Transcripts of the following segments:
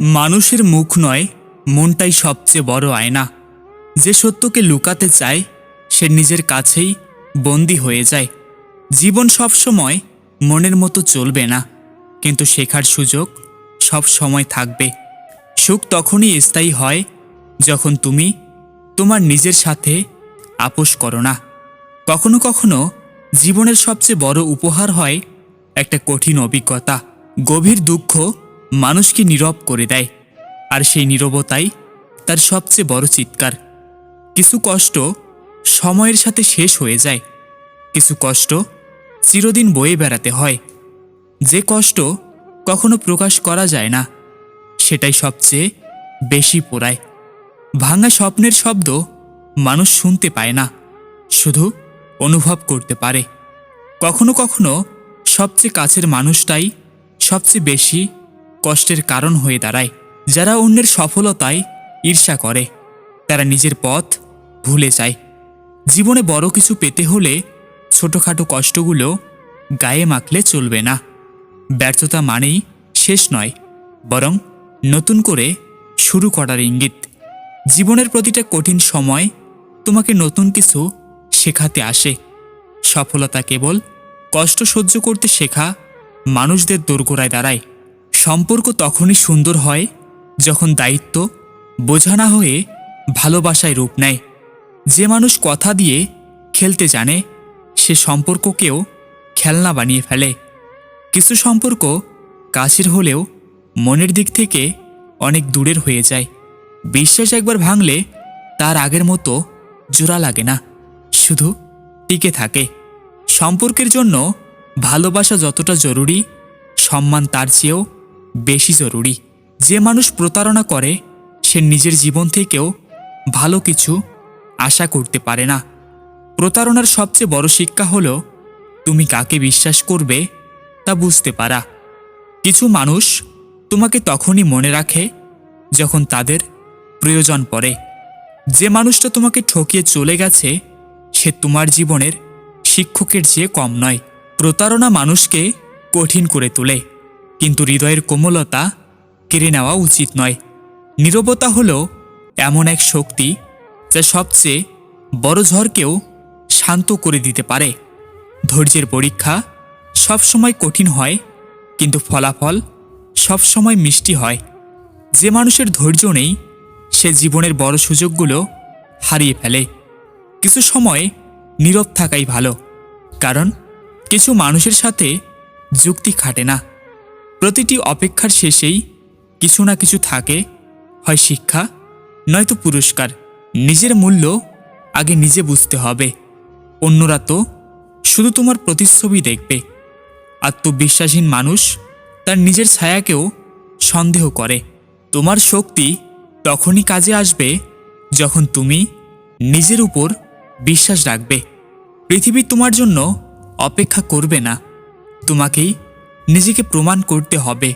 মানুষের মুখ নয়, মনটাই সবচেয়ে বড় আয়না। যে সত্যকে লুকাতে চায়, সে নিজের কাছেই বন্দী হয়ে যায়। জীবন সবসময় মনের মতো চলবে না, কিন্তু শেখার সুযোগ সব সময় থাকবে। সুখ তখনই স্থায়ী হয় যখন তুমি তোমার নিজের সাথে আপোষ করো না। কখনো কখনো জীবনের সবচেয়ে বড় উপহার হয় একটা কঠিন অভিজ্ঞতা, গভীর দুঃখ মানুষকে নীরব করে দেয়, আর সেই নীরবতাই তার সবচেয়ে বড় চিৎকার। কিছু কষ্ট সময়ের সাথে শেষ হয়ে যায়, কিছু কষ্ট চিরদিন বয়ে বেড়াতে হয়। যে কষ্ট কখনো প্রকাশ করা যায় না, সেটাই সবচেয়ে বেশি পোড়ায়। ভাঙা স্বপ্নের শব্দ মানুষ শুনতে পায় না, শুধু অনুভব করতে পারে। কখনো কখনো সবচেয়ে কাছের মানুষটাই সবচেয়ে বেশি কষ্টের কারণ হয়ে দাঁড়ায়। যারা অন্যের সফলতায় ঈর্ষা করে, তারা নিজের পথ ভুলে যায়। জীবনে বড় কিছু পেতে হলে ছোটোখাটো কষ্টগুলো গায়ে মাখলে চলবে না। ব্যর্থতা মানেই শেষ নয়, বরং নতুন করে শুরু করার ইঙ্গিত। জীবনের প্রতিটা কঠিন সময় তোমাকে নতুন কিছু শেখাতে আসে। সফলতা কেবল কষ্ট সহ্য করতে শেখা মানুষদের দোরগোড়ায় দাঁড়ায়। সম্পর্ক তখনই সুন্দর হয় যখন দায়িত্ব বোঝা না হয়ে ভালোবাসায় রূপ নেয়। যে মানুষ কথা দিয়ে খেলতে জানে, সে সম্পর্ককেও খেলনা বানিয়ে ফেলে। কিছু সম্পর্ক কাছের হলেও মনের দিক থেকে অনেক দূরের হয়ে যায়। বিশ্বাস একবার ভাঙলে তার আগের মতো জোড়া লাগে না, শুধু টিকে থাকে। সম্পর্কের জন্য ভালোবাসা যতটা জরুরি, সম্মান তার চেয়েও বেশি জরুরি। যে মানুষ প্রতারণা করে, সে নিজের জীবন থেকেও ভালো কিছু আশা করতে পারে না। প্রতারণার সবচেয়ে বড় শিক্ষা হলো, তুমি কাকে বিশ্বাস করবে তা বুঝতে পারা। কিছু মানুষ তোমাকে তখনই মনে রাখে, যখন তাদের প্রয়োজন পড়ে। যে মানুষটা তোমাকে ঠকিয়ে চলে গেছে, সে তোমার জীবনের শিক্ষকের চেয়ে কম নয়। প্রতারণা মানুষকে কঠিন করে তোলে। কিন্তু হৃদয়ের কোমলতা কেড়ে নেওয়া উচিত নয়। নীরবতা হল এমন এক শক্তি যা সবচেয়ে বড় ঝড়কেও শান্ত করে দিতে পারে। ধৈর্যের পরীক্ষা সবসময় কঠিন হয়, কিন্তু ফলাফল সবসময় মিষ্টি হয়। যে মানুষের ধৈর্য নেই, সে জীবনের বড় সুযোগগুলো হারিয়ে ফেলে। কিছু সময় নীরব থাকাই ভালো, কারণ কিছু মানুষের সাথে যুক্তি খাটে না। প্রতিটি অপেক্ষার শেষেই কিছু না কিছু থাকে, হয় শিক্ষা, নয়তো পুরস্কার। নিজের মূল্য আগে নিজে বুঝতে হবে। অন্যরা তো শুধু তোমার প্রতিচ্ছবি দেখবে। আত্মবিশ্বাসহীন মানুষ তার নিজের ছায়াকেও সন্দেহ করে। তোমার শক্তি তখনই কাজে আসবে যখন তুমি নিজের উপর বিশ্বাস রাখবে। পৃথিবী তোমার জন্য অপেক্ষা করবে না। তোমাকেই নিজেকে প্রমাণ করতে হবে।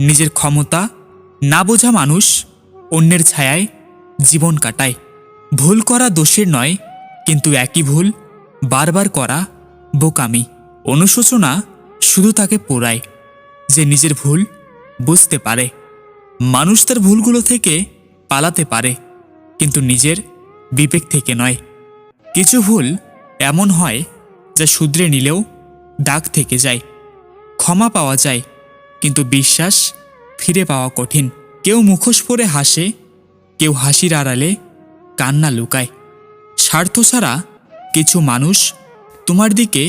নিজের ক্ষমতা না বোঝা মানুষ অন্যের ছায়ায় জীবন কাটায়। ভুল করা দোষের নয়, কিন্তু একই ভুল বারবার করা বোকামি। অনুশোচনা শুধু তাকে পোড়ায়, যে নিজের ভুল বুঝতে পারে। মানুষ তার ভুলগুলো থেকে পালাতে পারে, কিন্তু নিজের বিবেক থেকে নয়। কিছু ভুল এমন হয় যা শুধরে নিলেও দাগ থেকে যায়। ক্ষমা পাওয়া যায়, কিন্তু বিশ্বাস ফিরে পাওয়া কঠিন। কেউ মুখোশ পরে হাসে, কেউ হাসির আড়ালে কান্না লুকায়। স্বার্থ ছাড়া কিছু মানুষ তোমার দিকে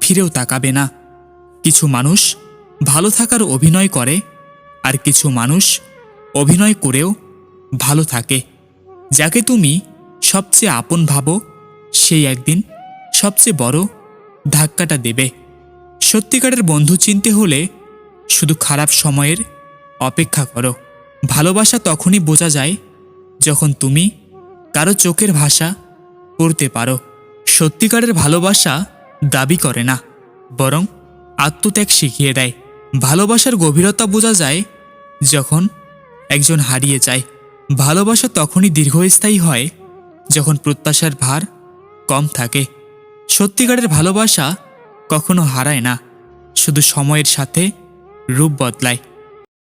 ফিরেও তাকাবে না। কিছু মানুষ ভালো থাকার অভিনয় করে, আর কিছু মানুষ অভিনয় করেও ভালো থাকে। যাকে তুমি সবচেয়ে আপন ভাবো, সেই একদিন সবচেয়ে বড় ধাক্কাটা দেবে। সত্যিকারের বন্ধু চিনতে হলে শুধু খারাপ সময়ের অপেক্ষা করো। ভালোবাসা তখনই বোঝা যায় যখন তুমি কারও চোখের ভাষা পড়তে পারো। সত্যিকারের ভালোবাসা দাবি করে না, বরং আত্মত্যাগ শিখিয়ে দেয়। ভালোবাসার গভীরতা বোঝা যায় যখন একজন হারিয়ে যায়। ভালোবাসা তখনই দীর্ঘস্থায়ী হয় যখন প্রত্যাশার ভার কম থাকে। সত্যিকারের ভালোবাসা কখনো হারায় না শুধু সময়ের সাথে রূপ বদলায়।